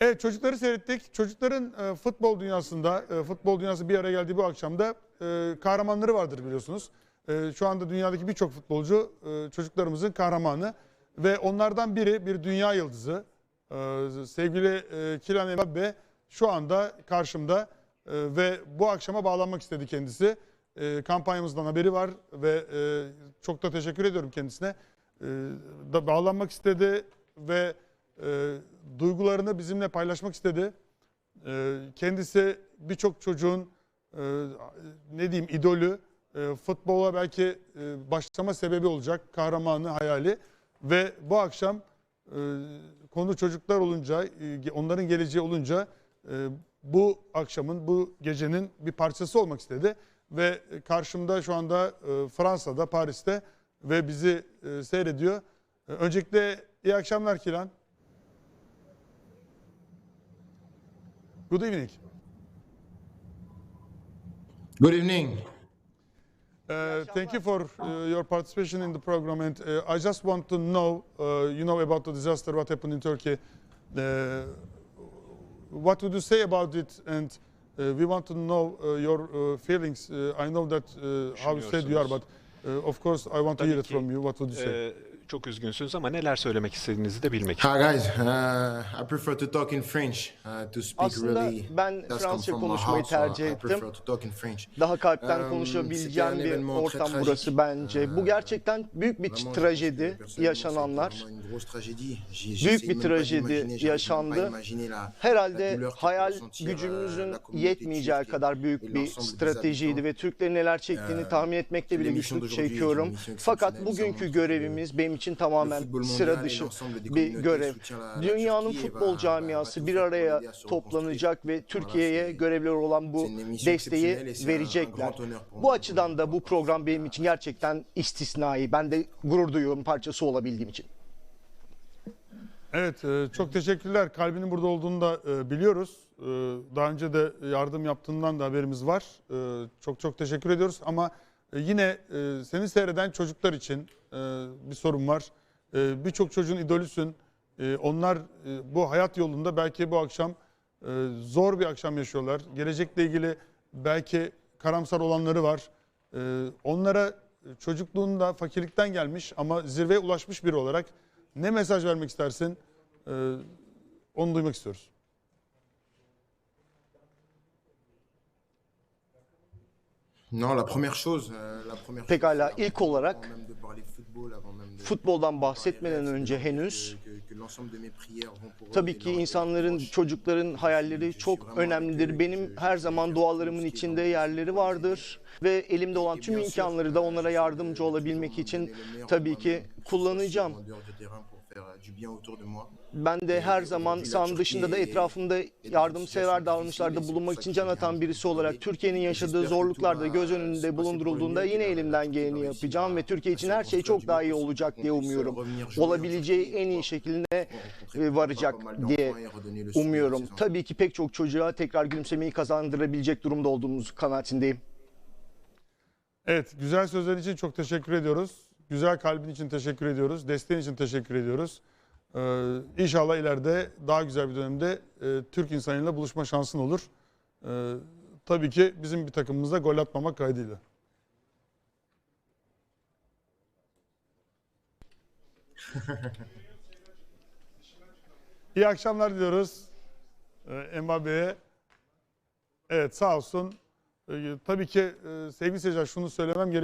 Evet çocukları seyrettik. Çocukların e, futbol dünyasında, e, futbol dünyası bir araya geldiği bu akşamda e, kahramanları vardır biliyorsunuz. E, şu anda dünyadaki birçok futbolcu e, çocuklarımızın kahramanı ve onlardan biri bir dünya yıldızı. E, sevgili e, Kylian Mbappe şu anda karşımda e, ve bu akşama bağlanmak istedi kendisi. E, kampanyamızdan haberi var ve e, çok da teşekkür ediyorum kendisine. E, da bağlanmak istedi ve e, duygularını bizimle paylaşmak istedi. E, kendisi birçok çocuğun e, ne diyeyim idolü, e, futbola belki e, başlama sebebi olacak, kahramanı, hayali ve bu akşam e, konu çocuklar olunca, e, onların geleceği olunca e, bu akşamın, bu gecenin bir parçası olmak istedi ve karşımda şu anda e, Fransa'da, Paris'te ve bizi e, seyrediyor. E, Öncelikle iyi akşamlar Kilan. Good evening. Good evening. Uh, thank you for uh, your participation in the program, and uh, I just want to know, uh, you know, about the disaster, what happened in Turkey. Uh, what would you say about it? And uh, we want to know uh, your uh, feelings. Uh, I know that uh, how sad you are, but uh, of course, I want to hear it from you. What would you say? Çok üzgünsünüz ama neler söylemek istediğinizi de bilmek Hi guys, uh, I prefer to talk in French uh, to speak Aslında really. ben Fransızca konuşmayı tercih I ettim. prefer to talk in French. Daha kalpten Um, konuşabileceğim bir ortam burası bence. Bu gerçekten büyük bir trajedi yaşananlar. Büyük bir trajedi yaşandı. Herhalde hayal euh, gücümüzün yetmeyeceği kadar büyük bir stratejiydi ve Türklerin neler çektiğini Ee, tahmin etmekte bile güçlük çekiyorum. Fakat bugünkü görevimiz benim için tamamen sıra dışı bir görev. Dünyanın futbol camiası bir araya toplanacak ve Türkiye'ye görevli olan bu desteği verecekler. Bu açıdan da bu program benim için gerçekten istisnai. Ben de gurur duyuyorum parçası olabildiğim için. Evet, e, çok teşekkürler. Kalbinin burada olduğunu da e, biliyoruz. E, Daha önce de yardım yaptığından da haberimiz var. Çok çok teşekkür ediyoruz. Ama yine seni seyreden çocuklar için bir sorun var. E, Birçok çocuğun idolüsün. E, Onlar e, bu hayat yolunda belki bu akşam e, zor bir akşam yaşıyorlar. Gelecekle ilgili belki karamsar olanları var. E, Onlara çocukluğunda fakirlikten gelmiş ama zirveye ulaşmış biri olarak ne mesaj vermek istersin? Ee, onu duymak istiyoruz. Non, la première chose, euh, la première chose, Pekala, c'est ilk olarak futboldan bahsetmeden önce henüz Tabii ki insanların, çocukların hayalleri çok önemlidir. Benim her zaman dualarımın içinde yerleri vardır ve elimde olan tüm imkanları da onlara yardımcı olabilmek için tabii ki kullanacağım. Ben de her zaman sahanın dışında da etrafımda yardımsever davranışlarda bulunmak için can atan birisi olarak Türkiye'nin yaşadığı zorluklar da göz önünde bulundurulduğunda yine elimden geleni yapacağım ve Türkiye için her şey çok daha iyi olacak diye umuyorum. Olabileceği en iyi şekilde varacak diye umuyorum. Tabii ki pek çok çocuğa tekrar gülümsemeyi kazandırabilecek durumda olduğumuz kanaatindeyim. Evet, güzel sözler için çok teşekkür ediyoruz. Güzel kalbin için teşekkür ediyoruz. Desteğin için teşekkür ediyoruz. Ee, inşallah ileride daha güzel bir dönemde e, Türk insanıyla buluşma şansın olur. Ee, tabii ki bizim bir takımımızda gol atmamak kaydıyla. İyi akşamlar diliyoruz e, Mbappe'ye. Evet sağ olsun. Ee, tabii ki e, sevgili seyirciler şunu söylemem gerekiyor.